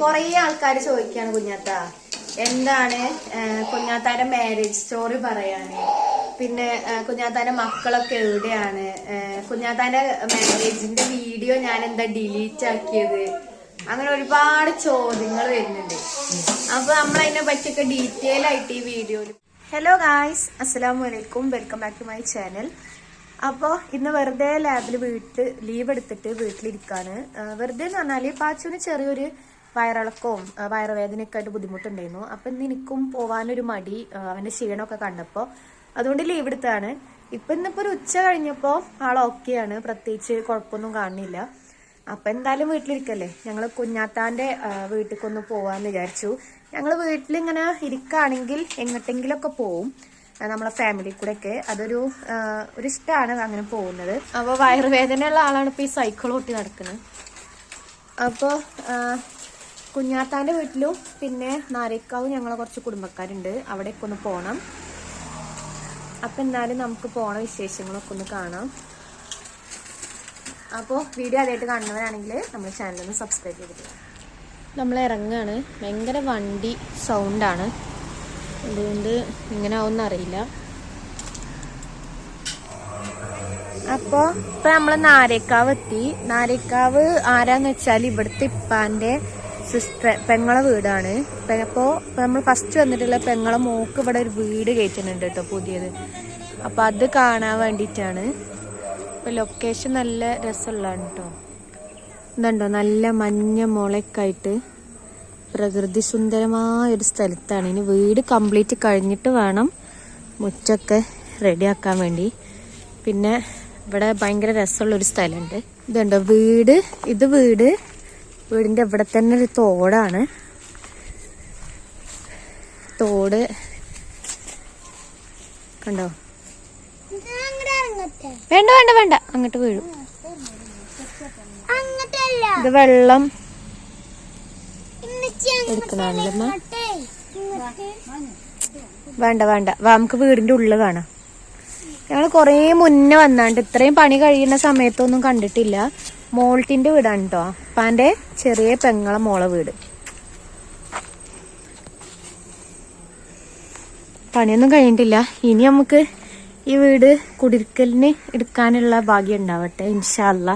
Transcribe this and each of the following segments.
കൊറേ ആൾക്കാർ ചോദിക്കാണ് കുഞ്ഞാത്ത. എന്താണ് കുഞ്ഞാത്താന്റെ മാരേജ് സ്റ്റോറി പറയാന്? പിന്നെ കുഞ്ഞാത്താന്റെ മക്കളൊക്കെ എവിടെയാണ്? കുഞ്ഞാത്താന്റെ മാരേജിന്റെ വീഡിയോ ഞാൻ എന്താ ഡിലീറ്റ് ആക്കിയത്? അങ്ങനെ ഒരുപാട് ചോദ്യങ്ങൾ വരുന്നുണ്ട്. അപ്പൊ നമ്മൾ അതിനെ പറ്റിയൊക്കെ ഡീറ്റെയിൽ ആയിട്ട് ഈ വീഡിയോയിൽ ഹലോ ഗായ്സ് അസ്സലാമു വലൈക്കും welcome back to my channel അപ്പോൾ ഇന്ന് വെറുതെ ലാബിൽ വീട്ടിൽ ലീവ് എടുത്തിട്ട് വീട്ടിലിരിക്കാണ്. വെറുതെ എന്ന് പറഞ്ഞാൽ പാച്ചുവിന് ചെറിയൊരു വയറിളക്കവും വയറുവേദനയൊക്കെയായിട്ട് ബുദ്ധിമുട്ടുണ്ടായിരുന്നു. അപ്പം ഇന്ന് എനിക്കും പോവാനൊരു മടി അവന്റെ ക്ഷീണമൊക്കെ കണ്ടപ്പോൾ. അതുകൊണ്ട് ലീവ് എടുത്താണ് ഇപ്പം ഇന്നിപ്പോൾ ഒരു ഉച്ച കഴിഞ്ഞപ്പോൾ ആൾ ഓക്കെയാണ് പ്രത്യേകിച്ച് കുഴപ്പമൊന്നും കാണുന്നില്ല. അപ്പം എന്തായാലും വീട്ടിലിരിക്കല്ലേ? ഞങ്ങൾ കുഞ്ഞാത്താന്റെ വീട്ടിലേക്കൊന്ന് പോവാന്ന് വിചാരിച്ചു. ഞങ്ങൾ വീട്ടിലിങ്ങനെ ഇരിക്കുകയാണെങ്കിൽ എങ്ങോട്ടെങ്കിലുമൊക്കെ പോവും. നമ്മളെ ഫാമിലി കൂടെയൊക്കെ. അതൊരു ഒരു ഇഷ്ടമാണ് അങ്ങനെ പോകുന്നത്. അപ്പോൾ വയറുവേദനയുള്ള ആളാണ് ഇപ്പോൾ ഈ സൈക്കിൾ ഓട്ടി നടക്കുന്നത്. അപ്പോൾ കുഞ്ഞാത്താന്റെ വീട്ടിലും പിന്നെ നാരേക്കാവും ഞങ്ങളെ കുറച്ച് കുടുംബക്കാരുണ്ട്. അവിടേക്ക് ഒന്ന് പോകണം അപ്പം എന്തായാലും നമുക്ക് പോണ വിശേഷങ്ങളൊക്കെ ഒന്ന് കാണാം. അപ്പോൾ വീഡിയോ ആദ്യമായിട്ട് കാണുന്നവരാണെങ്കിൽ നമ്മുടെ ചാനലൊന്ന് സബ്സ്ക്രൈബ് ചെയ്തിട്ട് നമ്മൾ ഇറങ്ങാണ്. ഭയങ്കര വണ്ടി സൗണ്ടാണ് അതുകൊണ്ട് ഇങ്ങനെ ആവുമെന്ന് അറിയില്ല. അപ്പോൾ ഇപ്പൊ നമ്മൾ നാരേക്കാവ് എത്തി. നാരേക്കാവ് ആരാന്ന് വെച്ചാൽ ഇവിടുത്തെ ഇപ്പാന്റെ സിസ്റ്റർ പെങ്ങളെ വീടാണ്. അപ്പോൾ നമ്മൾ ഫസ്റ്റ് വന്നിട്ടുള്ള പെങ്ങളെ മോക്ക് ഇവിടെ ഒരു വീട് കയറ്റുന്നുണ്ട് കേട്ടോ പുതിയത്. അപ്പോൾ അത് കാണാൻ വേണ്ടിയിട്ടാണ്. ഇപ്പം ലൊക്കേഷൻ നല്ല രസമുള്ളതാണ് കേട്ടോ. ഇതുണ്ടോ? നല്ല മഞ്ഞ മുളക്കായിട്ട് പ്രകൃതി സുന്ദരമായ ഒരു സ്ഥലത്താണ്. ഇനി വീട് കംപ്ലീറ്റ് കഴിഞ്ഞിട്ട് വേണം മുറ്റൊക്കെ റെഡിയാക്കാൻ വേണ്ടി. പിന്നെ ഇവിടെ ഭയങ്കര രസമുള്ളൊരു സ്ഥലമുണ്ട്. ഇതുണ്ടോ? വീട് ഇത് വീട് വീടിന്റെ ഇവിടെ തന്നെ ഒരു തോടാണ്. തോട്. കണ്ടോ? വേണ്ട വേണ്ട വേണ്ട. അങ്ങോട്ട് വീഴും. ഇത് വെള്ളം ഇമ്മച്ചി എടുക്കണമല്ലോ അങ്ങോട്ടേ ഇങ്ങോട്ട് വേണ്ട. വേണ്ട നമുക്ക് വീടിന്റെ ഉള്ളിൽ കാണാം. ഞങ്ങൾ കുറേ മുന്നേ വന്നാണ്ട് ഇത്രയും പണി കഴിയുന്ന സമയത്തൊന്നും കണ്ടിട്ടില്ല. മോൾട്ടിന്റെ വീടാണ് കേട്ടോ അപ്പാന്റെ ചെറിയ പെങ്ങളെ മോളെ വീട്. പണിയൊന്നും കഴിഞ്ഞിട്ടില്ല. ഇനി നമുക്ക് ഈ വീട് കുടിരിക്കലിന് എടുക്കാനുള്ള ഭാഗ്യം ഉണ്ടാവട്ടെ ഇൻഷാല്ല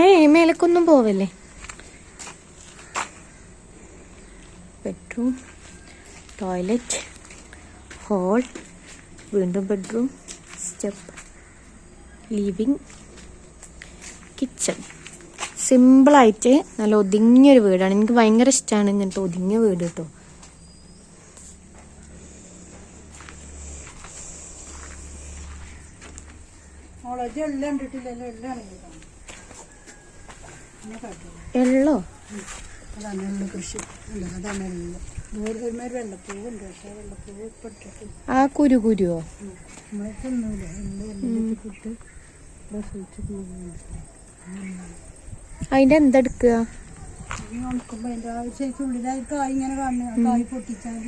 ഏ മേലക്കൊന്നും പോവല്ലേ? ബെഡ്റൂം ടോയ്ലറ്റ് ഹോൾ വീണ്ടും ബെഡ്റൂം. സ്റ്റെപ്പ് ലിവിങ് കിച്ചൺ സിമ്പിളായിട്ട് നല്ല ഒതുങ്ങിയൊരു വീടാണ്. എനിക്ക് ഭയങ്കര ഇഷ്ടമാണ് ഇങ്ങനത്തെ ഒതുങ്ങിയ വീട് കേട്ടോ. എള്ളോ? അതാണ് എള്ള കൃഷി അതാണ് ഒരുമാതിരി വെള്ളപ്പൂവുണ്ട് പക്ഷേ വെള്ളപ്പൂവ് ഇപ്പം ഇട്ടിട്ട് ആ കുരു കുരുവോ? നമ്മൾ തിന്നൂല എള്ള എല്ലാം ഇട്ട് പ്രസവിച്ച് അതിന്റെ എന്തെടുക്കുക ഉണക്കുമ്പോൾ അതിന്റെ ഉള്ളിലായി കായ് ഇങ്ങനെ കായ് പൊട്ടിച്ചാൽ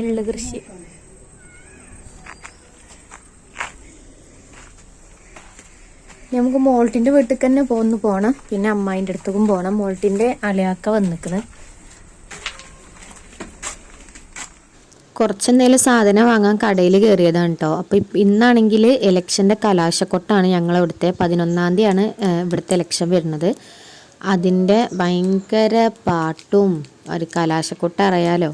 എള്ള് കൃഷി നമുക്ക് മോൾട്ടിന്റെ വീട്ടിൽ തന്നെ പോന്ന് പോണം. പിന്നെ അമ്മായിന്റെ അടുത്തേക്കും പോണം. മോൾട്ടിന്റെ അലയാക്ക വന്നിക്കണ്. കുറച്ചെന്തേലും സാധനം വാങ്ങാൻ കടയിൽ കയറിയതാണ് കേട്ടോ അപ്പോൾ ഇന്നാണെങ്കിൽ ഇലക്ഷന്റെ കലാശക്കൊട്ടാണ് ഞങ്ങൾ ഇവിടുത്തെ പതിനൊന്നാം തീയതിയാണ് ഇവിടുത്തെ ഇലക്ഷൻ വരുന്നത്. അതിന്റെ ഭയങ്കര പാട്ടും ഒരു കലാശക്കൊട്ട അറിയാലോ.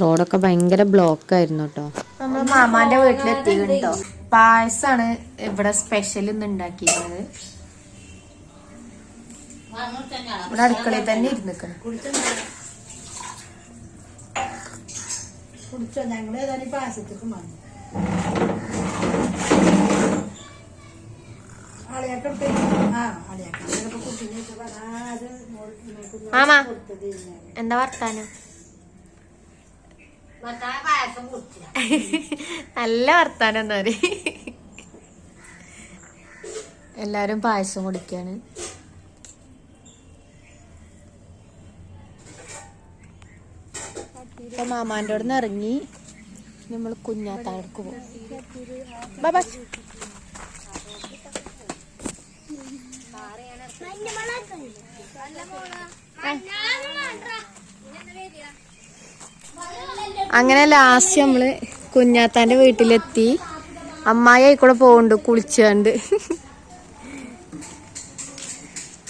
റോഡൊക്കെ ഭയങ്കര ബ്ലോക്ക് ആയിരുന്നു കേട്ടോ നമ്മൾ മാമാന്റെ വീട്ടിലെത്തിയിട്ടുണ്ടോ പായസാണ് ഇവിടെ സ്പെഷ്യൽ ഇന്ന് ഉണ്ടാക്കിയിരുന്നത്. ഇവിടെ അടുക്കളയിൽ തന്നെ ഇരുന്നിക്കണം. കുടിച്ചോ ഞങ്ങൾ ഏതായാലും പായസത്തേക്ക് മാറി മാമാ എന്താ വർത്താനം? നല്ല വർത്താനം എന്താ എല്ലാരും പായസം കുടിക്കാണ്. ഇപ്പൊ മാമാന്റെ അവിടെ നിന്ന് ഇറങ്ങി നമ്മൾ കുഞ്ഞാത്താഴ്ക്ക് പോകും അങ്ങനെ ലാസ്റ്റ് നമ്മൾ കുഞ്ഞാത്താന്റെ വീട്ടിലെത്തി. അമ്മായി ആയിക്കൂടെ പോകുന്നുണ്ട് കുളിച്ചാണ്ട്.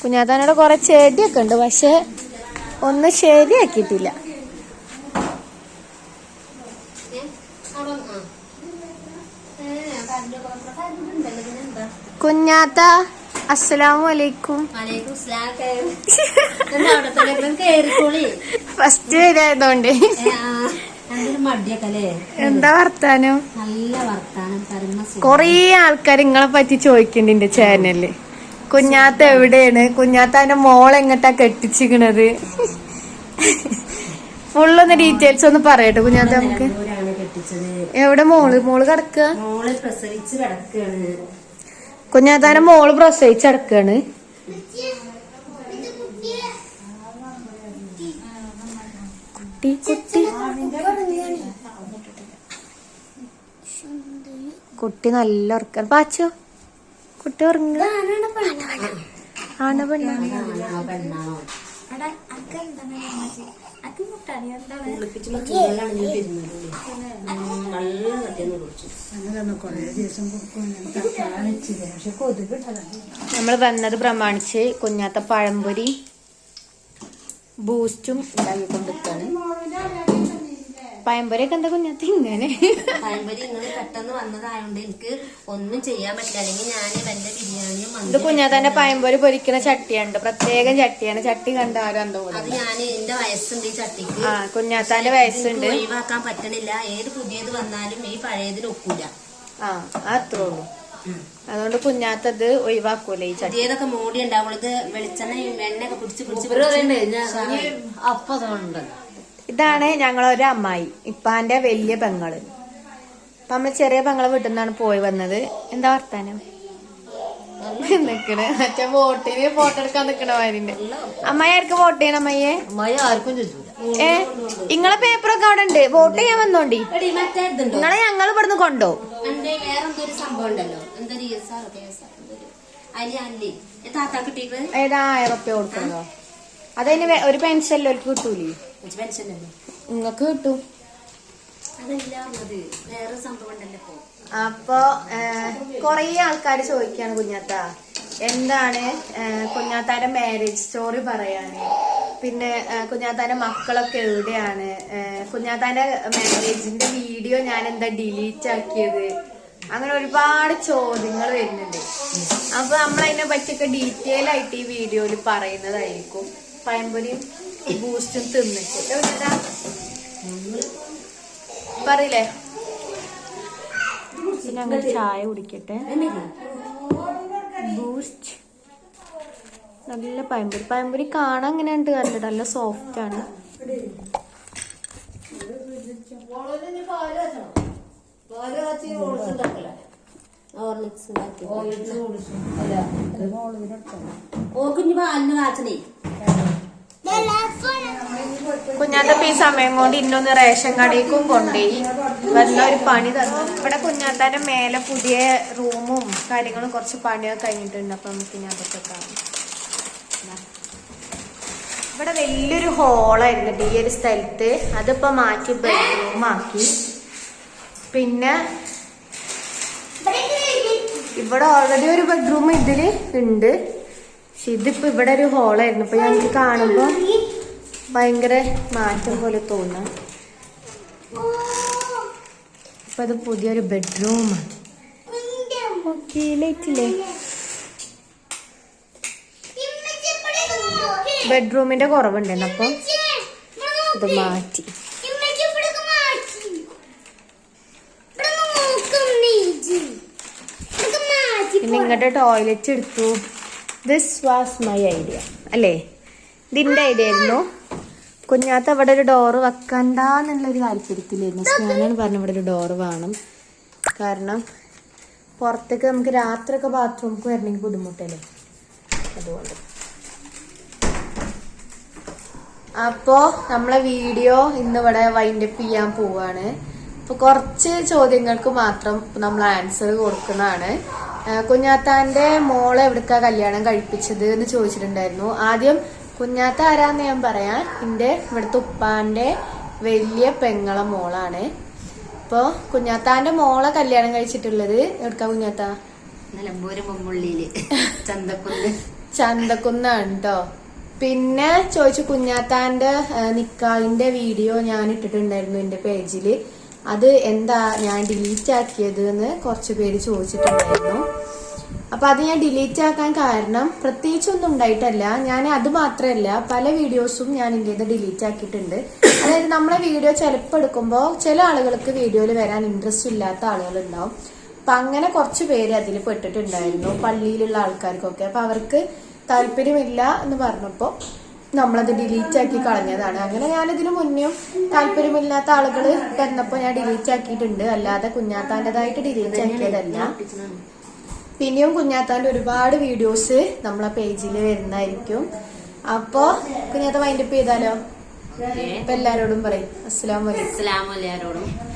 കുഞ്ഞാത്താനോട് കൊറേ ചെടിയൊക്കെ ഉണ്ട് പക്ഷെ ഒന്നും ശരിയാക്കിയിട്ടില്ല. കുഞ്ഞാത്ത അസ്സലാമു അലൈക്കും ഫസ്റ്റ് വരായതുകൊണ്ട് എന്താ വർത്താനം? നല്ല വർത്താനം പരമ കൊറേ ആൾക്കാർ നിങ്ങളെ പറ്റി ചോദിക്കുന്നുണ്ട് എന്റെ ചാനലിൽ കുഞ്ഞാത്ത എവിടെയാണ്? കുഞ്ഞാത്ത അതിന്റെ മോളെങ്ങട്ടാ കെട്ടിച്ചിക്കണത്? ഫുള്ളൊന്ന് ഡീറ്റെയിൽസ് ഒന്ന് പറയട്ടെ കുഞ്ഞാത്ത നമുക്ക്. എവിടെ മോൾ? മോൾ കിടക്കുക മോൾ പ്രസവിച്ച് കിടക്കുകയാണ് കുഞ്ഞാത്താന്റെ മോൾ പ്രസവിച്ചടക്കാണ് കുട്ടി കുട്ടി. കുട്ടി നല്ല ഉറക്ക. പാച്ചോ കുട്ടി ഉറങ്ങ. ആണ് പെണ്ണ നല്ല സത്യം നമ്മൾ വന്നത് പ്രമാണിച്ച് കുഞ്ഞാത്ത പഴംപൊരി ബൂസ്റ്റും ഉണ്ടാക്കിക്കൊണ്ടിരിക്കാണ് പഴംപൊരിയൊക്കെ എന്താ കുഞ്ഞാ ഇങ്ങനെ പഴംപൊരി നിങ്ങൾ പെട്ടെന്ന് വന്നതായോണ്ട് എനിക്ക് ഒന്നും ചെയ്യാൻ പറ്റില്ല. അല്ലെങ്കിൽ ഞാൻ വല്ല ബിരിയാണിയും ഇത് കുഞ്ഞാത്തന്റെ പഴംപൊരി പൊരിക്കുന്ന ചട്ടിയുണ്ട് പ്രത്യേകം ചട്ടിയാണ്. ചട്ടി കണ്ട ആരും എന്തോ അത് ഞാൻ എന്റെ വയസ്സുണ്ട് ഈ ചട്ടിക്ക്. ആ കുഞ്ഞാത്താന്റെ വയസ്സുണ്ട്. ഒഴിവാക്കാൻ പറ്റണില്ല. ഏത് പുതിയത് വന്നാലും ഈ പഴയതിന് ഒക്കൂല. ആ അത്രേ ഉള്ളൂ. അതുകൊണ്ട് കുഞ്ഞാത്തത് ഒഴിവാക്കൂലേ ഈ ചട്ടി. പുതിയതൊക്കെ മൂടി ഉണ്ടാവുള്ളത് ഇത് വെളിച്ചെണ്ണ എണ്ണയൊക്കെ പിടിച്ച് പിടിച്ച് പിടിച്ച് ഇതാണ് ഞങ്ങളൊരു അമ്മായി ഇപ്പാന്റെ വലിയ പെങ്ങൾ. അപ്പൊ നമ്മൾ ചെറിയ പെങ്ങളെ വീട്ടിൽ നിന്നാണ് പോയി വന്നത്. എന്താ വർത്താനം? നിക്കണ്. മറ്റേ വോട്ടിന് ഫോട്ടോ എടുക്കാൻ നിക്കണ മാതിരിണ്ട്. അമ്മായി ആർക്ക് വോട്ട് ചെയ്യണം അമ്മയെ ഏ? ഇങ്ങളെ പേപ്പറൊക്കെ അവിടെ ഉണ്ട്. വോട്ട് ചെയ്യാൻ വന്നോണ്ടി. നിങ്ങളെ ഞങ്ങൾ ഇവിടുന്ന് കൊണ്ടോ? ഏതാ ആയിരം റുപ്യ കൊടുക്കണതോ അതതിന് ഒരു പെൻഷനിൽ ഒരു കിട്ടൂലേ? പെൻഷൻ അല്ലേ നിങ്ങക്ക് കിട്ടും. അപ്പോ കൊറേ ആൾക്കാർ ചോദിക്കാണ് കുഞ്ഞാത്ത. എന്താണ് കുഞ്ഞാത്താരെ കുഞ്ഞാത്താന്റെ മാരേജ് സ്റ്റോറി പറയാന്. പിന്നെ കുഞ്ഞാത്താന്റെ മക്കളൊക്കെ എവിടെയാണ്? കുഞ്ഞാത്താന്റെ മാരേജിന്റെ വീഡിയോ ഞാൻ എന്താ ഡിലീറ്റ് ആക്കിയത്? അങ്ങനെ ഒരുപാട് ചോദ്യങ്ങൾ വരുന്നുണ്ട്. അപ്പൊ നമ്മൾ അതിനെ പറ്റിയൊക്കെ ഡീറ്റെയിൽ ആയിട്ട് ഈ വീഡിയോയിൽ പറയുന്നതായിരിക്കും. പയമ്പൊരിയും ബൂസ്റ്റും തിന്നിട്ട്. കുഞ്ഞാത്താ? പറയില്ലേ? പിന്നെ ഞങ്ങൾ ചായ കുടിക്കട്ടെ. ബൂസ്റ്റ്. നല്ല പഴംപൊരി. പഴംപൊരി കാണാൻ എങ്ങനെയുണ്ട് കണ്ടിട്ട് നല്ല സോഫ്റ്റ് ആണ്. ഓർലിക്സ് ഓർക്കുഞ്ഞു പാലിന് കാച്ചണേ. കുഞ്ഞാത്തപ്പ ഈ സമയം കൊണ്ട് ഇന്നൊന്ന് റേഷൻ കടയിലേക്കും കൊണ്ടുപോയി വന്ന ഒരു പണി തന്നു. ഇവിടെ കുഞ്ഞാത്താന്റെ മേലെ പുതിയ റൂമും കാര്യങ്ങളും കുറച്ച് പണിയൊക്കെ കഴിഞ്ഞിട്ടുണ്ട്. അപ്പൊ നമുക്ക് ഇനി അതൊക്കെ കാണാം. ഇവിടെ വലിയൊരു ഹോളായിരുന്നു ഈ ഒരു സ്ഥലത്ത്. അതിപ്പോ മാറ്റി ബെഡ്റൂം ആക്കി. പിന്നെ ഇവിടെ ഓൾറെഡി ഒരു ബെഡ്റൂം ഇതിൽ ഉണ്ട്. പക്ഷെ ഇതിപ്പോ ഇവിടെ ഒരു ഹോളായിരുന്നു. അപ്പൊ ഞങ്ങൾക്ക് കാണുമ്പോ ഭയങ്കര മാറ്റം പോലെ തോന്നാം. ഇപ്പൊ അത് പുതിയൊരു ബെഡ്റൂമാണ് ഓക്കെ ലൈറ്റില്ലേ ബെഡ്റൂമിന്റെ കുറവുണ്ടായിരുന്നു അപ്പം ഇത് മാറ്റി. പിന്നെ ഇങ്ങോട്ട് ടോയ്ലറ്റ് എടുത്തു. ദിസ് വാസ് മൈ ഐഡിയ അല്ലേ? ഇതിന്റെ ഐഡിയ ആയിരുന്നു. കുഞ്ഞാത്ത അവിടെ ഒരു ഡോറ് വെക്കണ്ടെന്നുള്ളൊരു താല്പര്യത്തിലായിരുന്നു. സ്നാനാണ് പറഞ്ഞു ഇവിടെ ഒരു ഡോറ് വേണം. കാരണം പുറത്തേക്ക് നമുക്ക് രാത്രിയൊക്കെ ബാത്റൂമിക്ക് വരണമെങ്കിൽ ബുദ്ധിമുട്ടല്ലേ? അതുകൊണ്ട്. അപ്പോ നമ്മളെ വീഡിയോ ഇന്നിവിടെ വൈൻഡപ്പ് ചെയ്യാൻ പോവാണ്. അപ്പൊ കുറച്ച് ചോദ്യങ്ങൾക്ക് മാത്രം നമ്മൾ ആൻസർ കൊടുക്കുന്നതാണ്. കുഞ്ഞാത്താന്റെ മോളെ എവിടുക്കാ കല്യാണം കഴിപ്പിച്ചത് എന്ന് ചോദിച്ചിട്ടുണ്ടായിരുന്നു. ആദ്യം കുഞ്ഞാത്ത ആരാന്ന് ഞാൻ പറയാം. എന്റെ ഇവിടുത്തെ ഉപ്പാന്റെ വലിയ പെങ്ങളെ മോളാണ്. ഇപ്പോൾ കുഞ്ഞാത്താന്റെ മോളെ കല്യാണം കഴിച്ചിട്ടുള്ളത് എവിടുക്കാ കുഞ്ഞാത്ത? നിലമ്പൂര് മുമ്പുള്ളിയിൽ. ചന്തക്കുന്ന്. ചന്തക്കുന്നാണ് കേട്ടോ പിന്നെ ചോദിച്ചു കുഞ്ഞാത്താന്റെ നിക്കാഹിന്റെ വീഡിയോ ഞാൻ ഇട്ടിട്ടുണ്ടായിരുന്നു എന്റെ പേജിൽ. അത് എന്താ ഞാൻ ഡിലീറ്റ് ആക്കിയത് എന്ന് കുറച്ച് പേര് ചോദിച്ചിട്ടുണ്ടായിരുന്നു. അപ്പൊ അത് ഞാൻ ഡിലീറ്റ് ആക്കാൻ കാരണം പ്രത്യേകിച്ചൊന്നും ഉണ്ടായിട്ടല്ല. ഞാൻ അത് മാത്രമല്ല പല വീഡിയോസും ഞാൻ ഇന്ത്യയിൽ ഡിലീറ്റ് ആക്കിയിട്ടുണ്ട്. അതായത് നമ്മളെ വീഡിയോ ചിലപ്പോൾ എടുക്കുമ്പോൾ ചില ആളുകൾക്ക് വീഡിയോയിൽ വരാൻ ഇൻട്രസ്റ്റ് ഇല്ലാത്ത ആളുകൾ ഉണ്ടാവും അപ്പൊ അങ്ങനെ കുറച്ച് പേര് അതിൽ പെട്ടിട്ടുണ്ടായിരുന്നു പള്ളിയിലുള്ള ആൾക്കാർക്കൊക്കെ. അപ്പൊ അവർക്ക് താല്പര്യമില്ല എന്ന് പറഞ്ഞപ്പോ നമ്മളത് ഡിലീറ്റ് ആക്കി കളഞ്ഞതാണ്. അങ്ങനെ ഞാൻ ഇതിനു മുന്നേയും താല്പര്യമില്ലാത്ത ആളുകൾ വന്നപ്പോ ഞാൻ ഡിലീറ്റ് ആക്കിയിട്ടുണ്ട്. അല്ലാതെ കുഞ്ഞാത്താന്റെതായിട്ട് ഡിലീറ്റ് ആക്കിയതല്ല. പിന്നെയും കുഞ്ഞാത്താന്റെ ഒരുപാട് വീഡിയോസ് നമ്മളെ പേജിൽ വരുന്നതായിരിക്കും. അപ്പോ കുഞ്ഞാത്ത വൈൻഡപ്പ് ചെയ്താലോ? ഇപ്പൊ എല്ലാരോടും പറയും. അസ്സലാമലൈക്കും അസ്സലാമലൈക്കും